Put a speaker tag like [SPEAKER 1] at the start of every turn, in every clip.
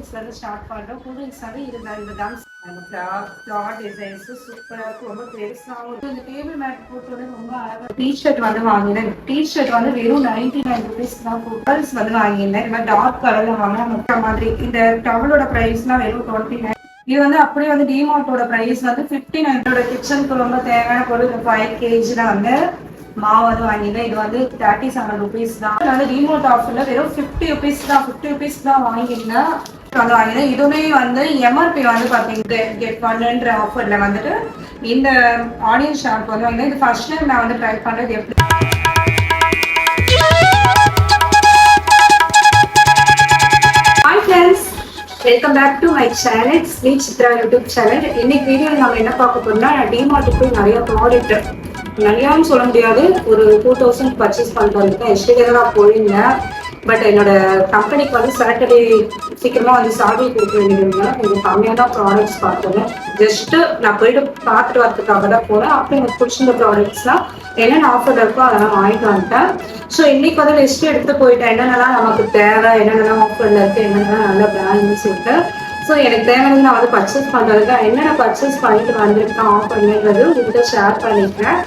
[SPEAKER 1] கூல்ட்ரிங்க்ஸ்லேருந்து start பண்ணுறோம் cool drinks வந்து இந்த கம்ஸ் ஃப்ளார் டிசைன்ஸு சூப்பராக இருக்கும். ரொம்ப பெருசாகவும் இந்த டேபிள் மேட் போட்டோட ரொம்ப அழகாக டிஷர்ட் வந்து வாங்கினேன். டிஷர்ட் வந்து வெறும் நைன்டி நைன் ருபீஸ் தான் கேர்ள்ஸ் வந்து வாங்கியிருந்தேன். இந்த மாதிரி டார்க் கலரில் வாங்கினா மாதிரி. இந்த டவலோட ப்ரைஸ்லாம் வெறும் டுவெண்ட்டி நைன் இது வந்து அப்படியே வந்து டிமார்ட்டோட ப்ரைஸ் வந்து ஃபிஃப்டி நைனோட கிச்சனுக்கு ரொம்ப தேவையான பொருள் ஃபைவ் கேஜில வந்து மாவு வந்து வாங்கியிருந்தேன். இது வந்து தேர்ட்டி செவன் ருபீஸ் தான் வந்து டிமார்ட் ஆஃபர்ல வெறும் ஃபிஃப்டி ருபீஸ் தான். ஃபிஃப்டி ருபீஸ் தான் வாங்கியிருந்தேன். வந்து வாங்கினேன் இதுவுமே வந்து எம்ஆர்பி வந்து பார்த்தீங்கன்னா கெட் பண்ணுன்ற ஆஃபர்ல வந்துட்டு இந்த ஆடியன்ஸ் ஷாப் வந்து வாங்கினேன் இது ஃபர்ஸ்ட் டைம் நான் வந்து ட்ரை பண்ணுறது எப்படி welcome back to my channel Sri Chitra YouTube channel இன்னைக்கு வீடியோ நம்ம என்ன பார்க்க போறோம்னா நான் டிமார்ட்டுக்கு போய் நிறைய ப்ராடக்ட் நிறையான்னு சொல்ல முடியாது. ஒரு டூ தௌசண்ட் பர்ச்சேஸ் பண்ணிட்டு வந்திருக்கேன் எஸ்டே தான் போயிருந்தேன். பட் என்னோட கம்பெனிக்கு வந்து சாட்டர்டே சீக்கிரமா வந்து சாவி கொடுக்க வேண்டியதுனால கொஞ்சம் கம்மியாக தான் ப்ராடக்ட்ஸ் பார்த்தோம் ஜஸ்ட் நான் போயிட்டு பார்த்துட்டு வரதுக்காக தான் போனேன். அப்புறம் எனக்கு பிடிச்சிருந்த ப்ராடக்ட்ஸ்லாம் என்னென்ன ஆஃபர் இருக்கோ அதெல்லாம் வாங்கிட்டு வந்துட்டேன். ஸோ இன்னைக்கு வந்து லிஸ்ட் எடுத்து போயிட்டேன். என்னென்னலாம் நமக்கு தேவை என்னென்னலாம் ஆஃபர்ல இருக்கு என்னென்னலாம் நல்ல பிராண்ட்னு சொல்லிட்டு. ஸோ எனக்கு தேவையானது நான் வந்து பர்ச்சேஸ் பண்ணுறதுக்கு என்னென்ன பர்ச்சேஸ் பண்ணிட்டு வந்திருக்கேன் ஆஃபர்ங்கிறது உங்கள்கிட்ட ஷேர் பண்ணிக்கிறேன்.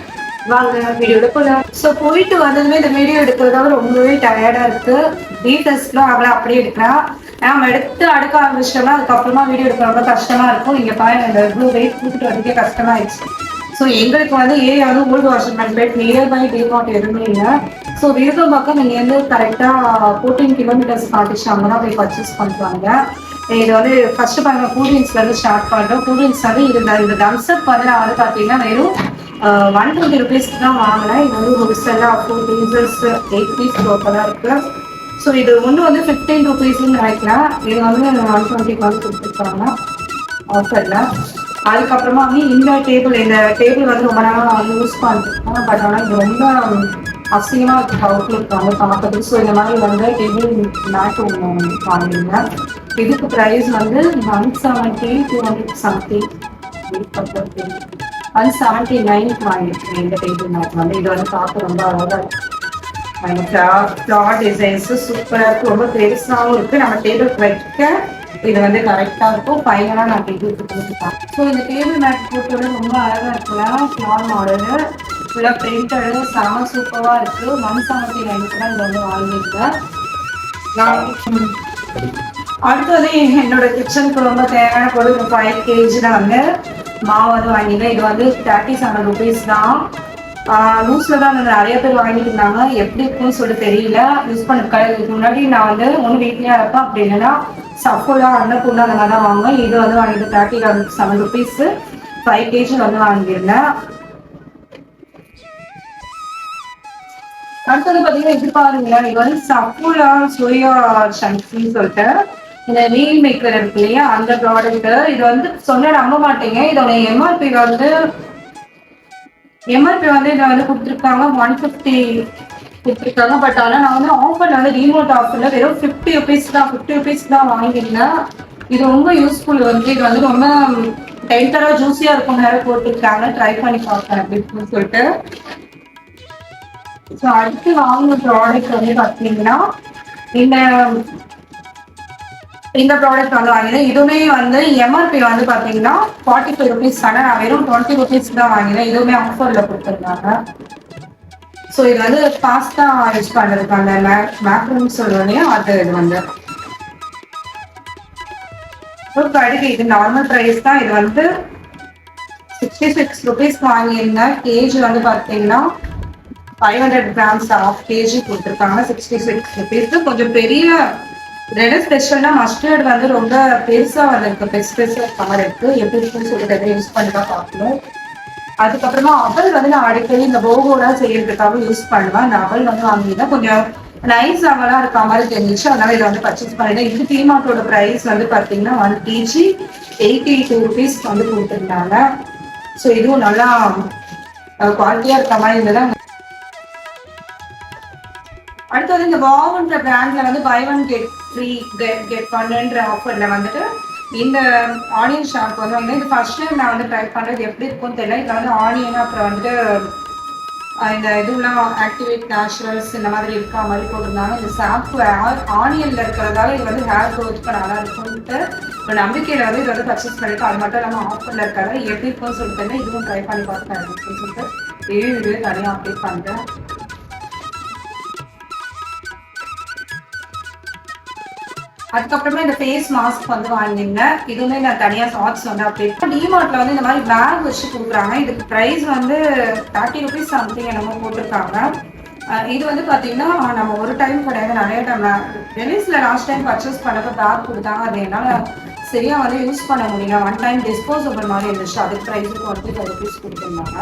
[SPEAKER 1] வாங்க வீடியோட போகலாம் ஸோ போயிட்டு வந்ததுமே இந்த வீடியோ எடுக்கிறதால ரொம்பவே டயர்டாக இருக்கு. டீட்டெயில்ஸ்லாம் அவளை அப்படியே எடுக்கிறா. நம்ம எடுத்து அடுக்க ஆரம்பிச்சிட்டோம்னா அதுக்கப்புறமா வீடியோ எடுக்க ரொம்ப கஷ்டமா இருக்கும். இங்கே பாருங்க இந்த இவ்வளோ வெயிட் கூப்பிட்டு வரதுக்கே கஷ்டமாயிடுச்சு. ஸோ எங்களுக்கு வந்து ஏரியா வந்து old Washermanpet nearby DMart எதுவுமே இல்லை. ஸோ விருதம் பக்கம் நீங்கள் வந்து கரெக்டாக ஃபோர்டீன் கிலோமீட்டர்ஸ் காட்டிச்சு. அங்கே தான் போய் பர்ச்சேஸ் பண்ணுவாங்க இது வந்து ஃபர்ஸ்ட் பாருங்க கூல்ட்ரிங்க்ஸ்ல இருந்து ஸ்டார்ட் பண்ணுறோம் கூல்ட்ரிங்க்ஸ் வந்து இந்த இந்த தம்ஸ்அப் வந்து நான் வந்து பார்த்தீங்கன்னா வெறும் ஒன் டுவெண்ட்டி ருபீஸ்க்கு தான் வாங்கினேன். இது வந்து ஹோல்சேலாக ஃபோர் பீசஸ் எயிட் பீஸ் டோட்டலாக இருக்கு. ஸோ இது ஒன்று வந்து ஃபிஃப்டீன் ருபீஸ்ன்னு நினைக்கிறேன். இது வந்து ஒன் டுவெண்ட்டிக்கு வந்து கொடுத்துருக்காங்க. ஆஃபரில் அதுக்கப்புறமா வந்து இந்த டேபிள் இந்த டேபிள் வந்து ரொம்ப நாளாக வந்து யூஸ் பண்ணிருக்கோம் பட் ஆனால் இது ரொம்ப அசிங்கமாக இருக்குது அவுட்லுக் வந்து பார்க்குறது ஸோ இந்த மாதிரி வந்து டேபிள் மேட் ஒன்று வாங்கியிருந்தேன். இதுக்கு ப்ரைஸ் வந்து one seventy two hundred something one seventy நைனுக்கு வாங்கியிருக்கேன். இந்த டேபிள் மேட் வந்து. இது வந்து பார்க்க ரொம்ப அழகாக இருக்கும் ஃப்ளார் சூப்பராக இருக்கு. ரொம்ப பெருசாகவும் இருக்கு. நம்ம டேபிள் வைக்க இது வந்து கரெக்டாக இருக்கும். ஃபைனலாக நான் டேபிளுக்கு கொடுத்துட்டேன். ஸோ இந்த டேபிள் மேட் போட்டோட ரொம்ப அழகாக இருக்குல்ல? ஃப்ளார் மாடலு ஃபுல்லாக பிரிண்டடு செம சூப்பராக இருக்கு. ஒன் செவன்ட்டி நைனுக்கு தான் இது வந்து வாங்கியிருக்கேன். நான் அடுத்தது என்னோட கிச்சனுக்கு ரொம்ப தேவையான பொருள் ஃபைவ் கேஜில வந்து. மாவு வந்து வாங்கிட்டேன் இது வந்து தேர்ட்டி செவன் ருபீஸ் தான். லூஸ்ல தான் நிறைய பேர் வாங்கிட்டு இருந்தாங்க எப்படி இருக்குன்னு சொல்லிட்டு தெரியல. யூஸ் பண்ண இதுக்கு முன்னாடி நான் வந்து ஒன்று வீட்லயே இருப்பேன் அப்படி இல்லைன்னா சஃபோலா அன்னபூர்ணா அந்த மாதிரி தான் வாங்குவேன். இது வந்து வாங்கிட்டு thirty seven rupees five KG வந்து வாங்கியிருந்தேன். அடுத்தது பாத்தீங்கன்னா இது பாருங்களேன். இது வந்து சப்போலா சோயா சங்க்ஸ்ன்னு சொல்லிட்டு இந்த நீல் மேக்கர் இருக்கு இல்லையா? அந்த ப்ராடக்ட் இது வந்து சொன்ன நம்ப மாட்டீங்க. இதோட எம்ஆர்பி வந்து எம்ஆர்பி வந்து இதை வந்து கொடுத்துருக்காங்க. ஒன் ஃபிஃப்டி கொடுத்துருக்காங்க. பட் ஆனால் நான் வந்து ஆஃபர் வந்து ரீமோட் ஆஃபர்ல வெறும் ஃபிஃப்டி ருபீஸ் தான் ஃபிஃப்டி ருபீஸ் தான் வாங்கியிருந்தேன். இது ரொம்ப யூஸ்ஃபுல் வந்து இது வந்து ரொம்ப டென்டராக ஜூஸியாக இருக்கும் நேரம் போட்டுருக்காங்க. ட்ரை பண்ணி பார்ப்பேன் அப்படின்னு சொல்லிட்டு. ஸோ அடுத்து வாங்கின ப்ராடக்ட் வந்து பார்த்தீங்கன்னா இந்த இந்த ப்ராடக்ட் வந்து வாங்கினேன். இதுவுமே வந்து எம்ஆர்பி வந்து பார்த்தீங்கன்னா ஃபார்ட்டி ஃபைவ் ருபீஸ் தானே? நான் வெறும் டுவெண்ட்டி ருபீஸ் தான் வாங்கினேன். இதுவுமே ஆஃபரில் கொடுத்துருந்தாங்க. ஸோ இது வந்து பாஸ்தா யூஸ் பண்ணுறதுக்கு அந்த மேக்ரூம் சொல்லுவோம் அது இது வந்து. அடுக்கு இது நார்மல் ப்ரைஸ் தான். இது வந்து சிக்ஸ்டி சிக்ஸ் ருபீஸ் வாங்கியிருந்தேன். கேஜி வந்து பார்த்தீங்கன்னா five hundred grams of KG கொடுத்துருக்காங்க. சிக்ஸ்டி சிக்ஸ் ருபீஸ் கொஞ்சம் பெரிய ரெட் ஸ்பெஷல்னா மஸ்டர்ட் வந்து ரொம்ப பெருசா வந்திருக்கு. பெஸ்ட் பெருசா கவர் இருக்கு. எப்படி இருக்குன்னு சொல்லிட்டு யூஸ் பண்ணி தான் பார்க்கணும். அதுக்கப்புறமா அவல் வந்து நான் அடிக்கடி இந்த போகோடா செய்யறதுக்காக யூஸ் பண்ணுவேன். அந்த அவல் வந்து வாங்கினா கொஞ்சம் நைஸ் அவலா இருக்க மாதிரி தெரிஞ்சிச்சு. அதனால இதை வந்து பர்ச்சேஸ் பண்ணிட்டேன். இது டிமார்ட்டோட ப்ரைஸ் வந்து பார்த்தீங்கன்னா one KG eighty two rupees வந்து கொடுத்துருந்தாங்க. ஸோ இதுவும் நல்லா குவாலிட்டியா இருக்க மாதிரி இருந்தது. அடுத்தது இந்த வாவுன்ற பிராண்ட்ல வந்து buy one get free get get பண்ணுன்ற ஆஃபரில் வந்துட்டு இந்த ஆனியன் ஷாப் வந்து வந்து இது ஃபர்ஸ்ட் டைம் நான் வந்து ட்ரை பண்ணுறது எப்படி இருக்கும்னு தெரியல. இதில் வந்து ஆனியன் அப்புறம் வந்துட்டு இந்த இதுலாம் ஆக்டிவேட் நேச்சுரல்ஸ் இந்த மாதிரி இருக்கா மாதிரி போட்டிருந்தாங்க. இந்த ஷாம்பு ஆனியனில் இருக்கிறதால இது வந்து ஹேர் க்ரோத்துக்கு நல்லா இருக்கும்ட்டு ஒரு நம்பிக்கையில் வந்து இது வந்து பர்ச்சேஸ் பண்ணிட்டு அது மட்டும் இல்லாமல் ஆஃபரில் இருக்காது எப்படி இருக்கும்னு சொல்லிட்டு இதுவும் ட்ரை பண்ணி பார்த்தேன் அப்படின்னு சொல்லிட்டு ரிவ்யூ தனியாக அப்டேட் பண்ணுறேன் அதுக்கப்புறமா இந்த ஃபேஸ் மாஸ்க் வந்து வாங்கியிருந்தேன் இதுவுமே நான் தனியாக ஷார்ட்ஸ் வந்து அப்டேட் டிமார்ட்ல வந்து இந்த மாதிரி பேக் வச்சு கொடுக்குறாங்க. இதுக்கு ப்ரைஸ் வந்து தேர்ட்டி ருபீஸ் சம்திங் என்னமோ போட்டிருக்காங்க. இது வந்து பார்த்தீங்கன்னா நம்ம ஒரு டைம் கிடையாது நிறைய டைம் ரிலீஸ்ல லாஸ்ட் டைம் பர்ச்சேஸ் பண்ணப்போ பேக் கொடுத்தாங்க அது என்னால் சரியாக வந்து யூஸ் பண்ண முடியல. ஒன் டைம் டிஸ்போசபிள் மாதிரி இருந்துச்சு. அதுக்கு ப்ரைஸுக்கு வந்து ஃபைவ் ருபீஸ் கொடுத்துருந்தாங்க.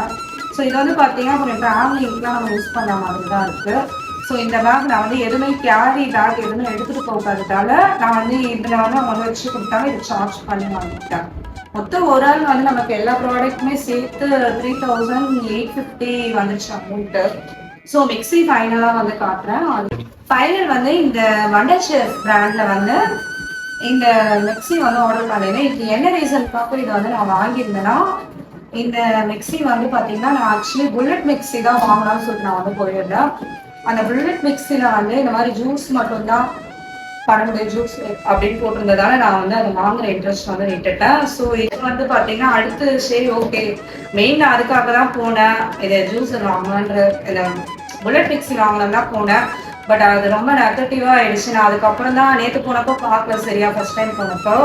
[SPEAKER 1] ஸோ இது வந்து பார்த்தீங்கன்னா கொஞ்சம் ட்ராவலிங்க்குலாம் நம்ம யூஸ் பண்ண மாதிரி தான் இருக்குது ஸோ இந்த பேக் நான் வந்து எதுவுமே கேரி பேக் எதுவுமே எடுத்துகிட்டு போகாததால நான் வந்து இதில் வந்து அவங்க வச்சு கொடுத்தாங்க. இது சார்ஜ் பண்ணி வாங்கிட்டேன். மொத்தம் ஒரு ஆள் வந்து நமக்கு எல்லா ப்ராடக்ட்டுமே சேர்த்து த்ரீ தௌசண்ட் எயிட் ஃபிஃப்டி வந்துச்சு அமௌண்ட்டு ஸோ மிக்ஸி ஃபைனலாக வந்து காட்டுறேன். ஃபைனல் வந்து இந்த வண்டர் பிராண்டில் வந்து இந்த மிக்ஸி வந்து ஆர்டர் பண்ணியிருந்தேன் இது என்ன ரீசனுக்காக இதை வந்து நான் வாங்கியிருந்தேன்னா இந்த மிக்ஸி வந்து பார்த்தீங்கன்னா நான் ஆக்சுவலி புல்லட் மிக்ஸி தான் வாங்கலாம்னு சொல்லிட்டு நான் வந்து போயிருந்தேன். அந்த புல்லட் மிக்ஸியில் வந்து இந்த மாதிரி ஜூஸ் மட்டும்தான் பண்ண ஜூஸ் அப்படின்னு போட்டிருந்ததால நான் வந்து அதை வாங்குற இன்ட்ரெஸ்ட் வந்து விட்டுட்டேன். ஸோ இது வந்து பார்த்தீங்கன்னா அடுத்து சரி ஓகே மெயின் அதுக்காக தான் போனேன். இதை ஜூஸ் வாங்கலான்ற இந்த புல்லட் மிக்ஸி வாங்கலாம் தான் போனேன். பட் அது ரொம்ப நெகட்டிவாக ஆயிடுச்சு. நான் அதுக்கப்புறம் தான் நேற்று போனப்போ பார்க்கல சரியா ஃபர்ஸ்ட் டைம் போனப்போ.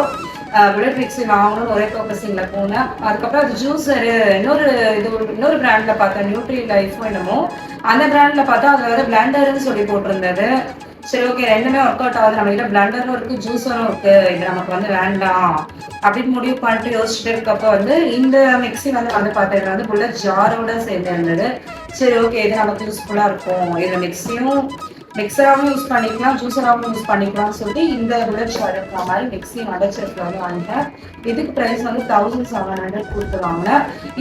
[SPEAKER 1] புல்லட் மிக்ஸி வாங்கணும்னு ஒரே பர்பஸிங்கில் போனேன் அதுக்கப்புறம் அது ஜூஸரு இன்னொரு இது ஒரு- இன்னொரு பிராண்டில் பார்த்தேன் நியூட்ரி லைஃபோ என்னமோ. அந்த பிராண்டில் பார்த்தா அதில் வந்து பிளண்டர்னு சொல்லி போட்டிருந்தது. சரி ஓகே ரெண்டுமே ஒர்க் அவுட் ஆகுது. நம்ம கிட்ட பிளண்டரும் இருக்குது ஜூஸரும் இருக்குது இது நமக்கு வந்து வேண்டாம். அப்படின்னு முடிவு பண்ணிட்டு யோசிச்சுட்டு இருக்கப்போ வந்து இந்த மிக்ஸி வந்து வந்து பார்த்தேன். வந்து புல்லட் ஜாரோட சேர்ந்து இருந்தது சரி ஓகே இது நமக்கு யூஸ்ஃபுல்லாக இருக்கும். இது மிக்ஸியும் மிக்சராகவும் யூஸ் பண்ணிக்கலாம் ஜூஸராகவும் யூஸ் பண்ணிக்கலாம்னு சொல்லிட்டு இந்த புல்லட் ஷார் இருக்கிற மாதிரி மிக்ஸி அடைச்சிருக்கிற வந்து வாங்கிட்டேன். இதுக்கு ப்ரைஸ் வந்து தௌசண்ட் செவன் ஹண்ட்ரட் கொடுத்துருவாங்க.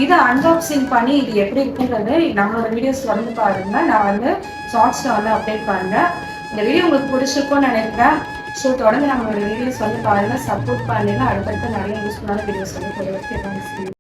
[SPEAKER 1] இதை அன்பாக்சிங் பண்ணி இது எப்படி இருக்குன்றது நம்மளோட வீடியோஸ் வந்து பாருங்க. நான் வந்து ஷார்ட்ஸில் வந்து அப்டேட் பண்ணுறேன் இந்த வீடியோ உங்களுக்கு பிடிச்சிருக்கும்னு நினைக்கிறேன். ஸோ தொடர்ந்து நம்மளோட வீடியோஸ் வந்து பாருங்க. சப்போர்ட் பண்ணுங்க அடுத்தடுத்து நிறைய யூஸ்ஃபுல்லான வீடியோஸ் வந்து போடுறதுக்கு